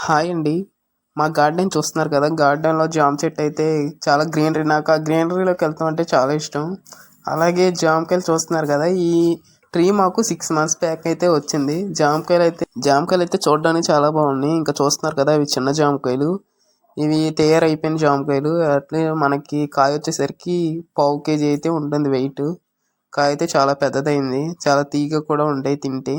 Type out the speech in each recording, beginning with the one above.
Hi అండి. మా garden చూస్తున్నారు కదా. గార్డెన్లో జామ చెట్టు అయితే చాలా గ్రీనరీ. నాకు ఆ గ్రీనరీలోకి వెళ్తాం అంటే చాలా ఇష్టం. అలాగే జామకాయలు చూస్తున్నారు కదా. ఈ ట్రీ మాకు సిక్స్ మంత్స్ బ్యాక్ అయితే వచ్చింది. జామకాయలు అయితే జామకాయలు అయితే చూడడానికి చాలా బాగున్నాయి. ఇంకా చూస్తున్నారు కదా ఇవి చిన్న జామకాయలు. ఇవి తయారైపోయిన జామకాయలు. అట్లే మనకి కాయ వచ్చేసరికి పావు కేజీ అయితే ఉంటుంది వెయిట్ కాయ అయితే చాలా పెద్దదైంది. చాలా తీగ కూడా ఉంటాయి తింటే.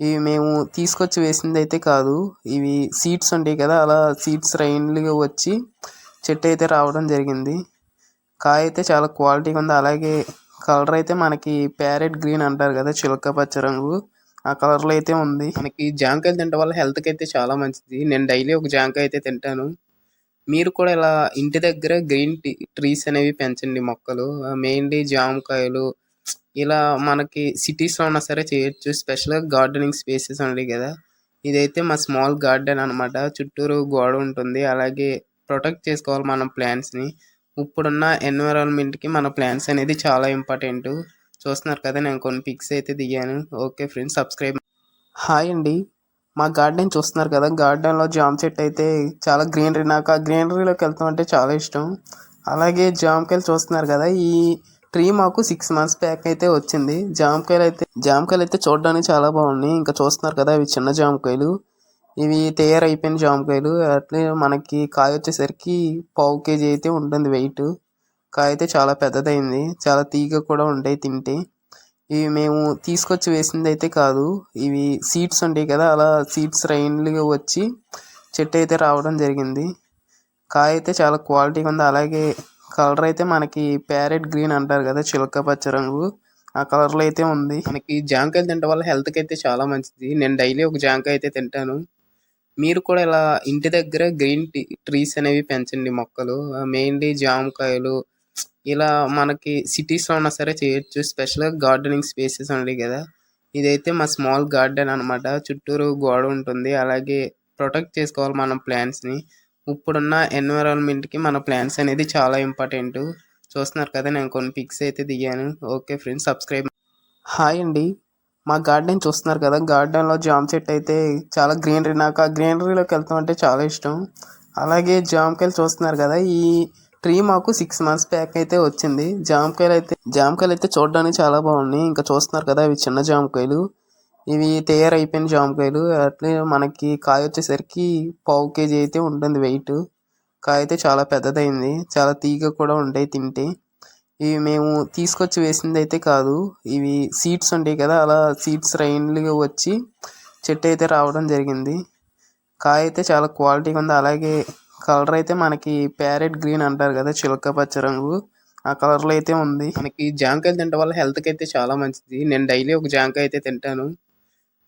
ఇవి మేము తీసుకొచ్చి వేసింది అయితే కాదు. ఇవి సీడ్స్ ఉంటాయి కదా అలా సీడ్స్ రైన్లీగా వచ్చి చెట్టు అయితే రావడం జరిగింది. కాయ అయితే చాలా క్వాలిటీగా ఉంది. అలాగే కలర్ అయితే మనకి ప్యారెట్ గ్రీన్ అంటారు కదా చిలక పచ్చ రంగు. ఆ కలర్లో అయితే ఉంది. మనకి జాంకాయలు తినడం వల్ల హెల్త్కి అయితే చాలా మంచిది. నేను డైలీ ఒక జాంకాయ అయితే తింటాను. మీరు కూడా ఇలా ఇంటి దగ్గర గ్రీన్ టీ ట్రీస్ అనేవి పెంచండి మొక్కలు. మెయిన్లీ జామకాయలు ఇలా మనకి సిటీస్లో ఉన్నా సరే చేయొచ్చు. స్పెషల్గా గార్డెనింగ్ స్పేసెస్ ఉన్నాయి కదా. ఇదైతే మా స్మాల్ గార్డెన్ అనమాట చుట్టూరు గోడ ఉంటుంది. అలాగే ప్రొటెక్ట్ చేసుకోవాలి మనం ప్లాంట్స్ని ఇప్పుడున్న ఎన్విరాన్మెంట్కి మన ప్లాంట్స్ అనేది చాలా ఇంపార్టెంట్ చూస్తున్నారు కదా నేను కొన్ని పిక్స్ అయితే దిగాను. ఓకే ఫ్రెండ్స్ సబ్స్క్రైబ్ హాయ్ అండి. మా గార్డెన్ చూస్తున్నారు కదా. గార్డెన్లో జామ చెట్టు అయితే చాలా గ్రీనరీ నాకు ఆ గ్రీనరీలోకి వెళ్తాం అంటే చాలా ఇష్టం. అలాగే జామకాయలు చూస్తున్నారు కదా. ఈ ట్రీ మాకు సిక్స్ మంత్స్ బ్యాక్ అయితే వచ్చింది. జామకాయలు అయితే జామకాయలు అయితే చూడడానికి చాలా బాగున్నాయి. ఇంకా చూస్తున్నారు కదా ఇవి చిన్న జామకాయలు. ఇవి తయారైపోయిన జామకాయలు. అట్లే మనకి కాయ వచ్చేసరికి పావు కేజీ అయితే ఉంటుంది వెయిట్. కాయ అయితే చాలా పెద్దదైంది. చాలా తీగ కూడా ఉంటాయి తింటే. ఇవి మేము తీసుకొచ్చి వేసింది అయితే కాదు. ఇవి సీడ్స్ ఉంటాయి కదా అలా సీడ్స్ రైన్లుగా వచ్చి చెట్టు అయితే రావడం జరిగింది. కాయ అయితే చాలా క్వాలిటీగా ఉంది. అలాగే కలర్ అయితే మనకి ప్యారెట్ గ్రీన్ అంటారు కదా చిలక పచ్చ రంగు. ఆ కలర్లో అయితే ఉంది. మనకి జాంకాయలు తినడం వల్ల హెల్త్కి అయితే చాలా మంచిది. నేను డైలీ ఒక జాంకాయ అయితే తింటాను. మీరు కూడా ఇలా ఇంటి దగ్గర గ్రీన్ టీ ట్రీస్ అనేవి పెంచండి మొక్కలు. మెయిన్లీ జామకాయలు. ఇలా మనకి సిటీస్లో ఉన్నా సరే చేయొచ్చు. స్పెషల్గా గార్డెనింగ్ స్పేసెస్ ఉన్నాయి కదా. ఇదైతే మా స్మాల్ గార్డెన్ అనమాట చుట్టూరు గోడ ఉంటుంది. అలాగే ప్రొటెక్ట్ చేసుకోవాలి మనం ప్లాంట్స్ని ఇప్పుడున్న ఎన్విరాన్మెంట్కి మన ప్లాన్స్ అనేది చాలా ఇంపార్టెంట్. చూస్తున్నారు కదా నేను కొన్ని పిక్స్ అయితే దిగాను. Okay friends subscribe. హాయ్ అండి. మా గార్డెన్ చూస్తున్నారు కదా గార్డెన్లో జామ చెట్టు అయితే చాలా గ్రీనరీ. నాకు ఆ గ్రీనరీలోకి వెళ్తాం అంటే చాలా ఇష్టం. అలాగే జామకాయలు చూస్తున్నారు కదా ఈ ట్రీ మాకు సిక్స్ మంత్స్ బ్యాక్ అయితే వచ్చింది. జామకాయలు అయితే జామకాయలు అయితే చూడడానికి చాలా బాగున్నాయి. ఇంకా చూస్తున్నారు కదా అవి చిన్న జామకాయలు. ఇవి తయారైపోయిన జామకాయలు. అట్లే మనకి కాయ వచ్చేసరికి పావు కేజీ అయితే ఉంటుంది వెయిట్. కాయ అయితే చాలా పెద్దదైంది. చాలా తీగ కూడా ఉంటాయి తింటే. ఇవి మేము తీసుకొచ్చి వేసింది అయితే కాదు. ఇవి సీడ్స్ ఉంటాయి కదా అలా సీడ్స్ రైన్లీగా వచ్చి చెట్టు అయితే రావడం జరిగింది. కాయ అయితే చాలా క్వాలిటీగా ఉంది. అలాగే కలర్ అయితే మనకి ప్యారెట్ గ్రీన్ అంటారు కదా చిలక పచ్చ రంగు. ఆ కలర్లో అయితే ఉంది. మనకి జాంకాయలు తినడం వల్ల హెల్త్కి అయితే చాలా మంచిది. నేను డైలీ ఒక జాంకాయ అయితే తింటాను.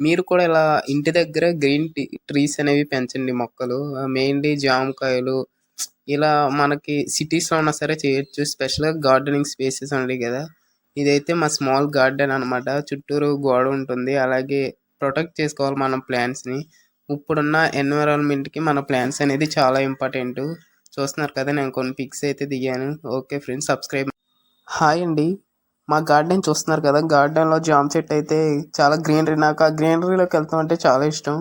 మీరు కూడా ఇలా ఇంటి దగ్గర గ్రీన్ టీ ట్రీస్ అనేవి పెంచండి మొక్కలు. మెయిన్లీ జామకాయలు. ఇలా మనకి సిటీస్లో ఉన్నా సరే చేయొచ్చు. స్పెషల్గా గార్డెనింగ్ స్పేసెస్ ఉన్నాయి కదా. ఇదైతే మా స్మాల్ గార్డెన్ అనమాట చుట్టూరు గోడ ఉంటుంది. అలాగే ప్రొటెక్ట్ చేసుకోవాలి మనం ప్లాంట్స్ని ఇప్పుడున్న ఎన్విరాన్మెంట్కి మన ప్లాంట్స్ అనేది చాలా ఇంపార్టెంట్ చూస్తున్నారు కదా నేను కొన్ని పిక్స్ అయితే దిగాను. ఓకే ఫ్రెండ్స్ సబ్స్క్రైబ్ హాయ్ అండి. మా గార్డెన్ చూస్తున్నారు కదా. గార్డెన్లో జామ చెట్టు అయితే చాలా గ్రీనరీ. నాకు ఆ గ్రీనరీలోకి వెళ్తాం అంటే చాలా ఇష్టం.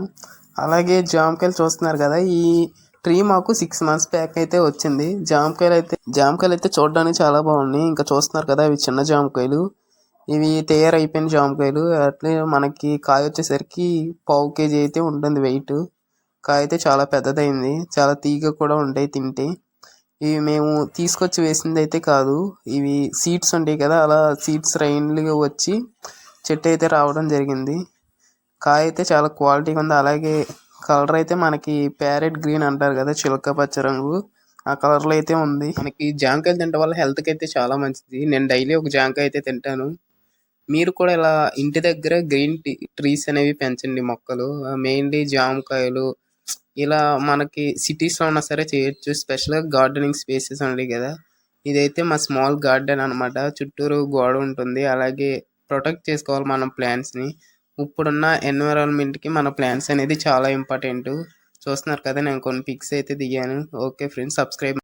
అలాగే జామకాయలు చూస్తున్నారు కదా. ఈ ట్రీ మాకు సిక్స్ మంత్స్ బ్యాక్ అయితే వచ్చింది. జామకాయలు అయితే జామకాయలు అయితే చూడడానికి చాలా బాగున్నాయి. ఇంకా చూస్తున్నారు కదా ఇవి చిన్న జామకాయలు. ఇవి తయారైపోయిన జామకాయలు. అట్లే మనకి కాయ వచ్చేసరికి పావు కేజీ అయితే ఉంటుంది వెయిట్ కాయ అయితే చాలా పెద్దదైంది. చాలా తీగ కూడా ఉంటాయి తింటే. ఇవి మేము తీసుకొచ్చి వేసింది అయితే కాదు. ఇవి సీడ్స్ ఉంటాయి కదా అలా సీడ్స్ రైన్లీగా వచ్చి చెట్టు అయితే రావడం జరిగింది. కాయ అయితే చాలా క్వాలిటీగా ఉంది. అలాగే కలర్ అయితే మనకి ప్యారెట్ గ్రీన్ అంటారు కదా చిలక పచ్చ రంగు. ఆ కలర్లో అయితే ఉంది. మనకి జాంకాయలు తినడం వల్ల హెల్త్కి అయితే చాలా మంచిది. నేను డైలీ ఒక జాంకాయ అయితే తింటాను. మీరు కూడా ఇలా ఇంటి దగ్గర గ్రీన్ టీ ట్రీస్ అనేవి పెంచండి మొక్కలు. మెయిన్లీ జామకాయలు ఇలా మనకి సిటీస్లో ఉన్నా సరే చేయొచ్చు. స్పెషల్గా గార్డెనింగ్ స్పేసెస్ ఉన్నాయి కదా. ఇదైతే మా స్మాల్ గార్డెన్ అనమాట చుట్టూరు గోడ ఉంటుంది. అలాగే ప్రొటెక్ట్ చేసుకోవాలి మనం ప్లాంట్స్ని ఇప్పుడున్న ఎన్విరాన్మెంట్కి మన ప్లాంట్స్ అనేది చాలా ఇంపార్టెంట్ చూస్తున్నారు కదా నేను కొన్ని పిక్స్ అయితే దిగాను. Okay friends subscribe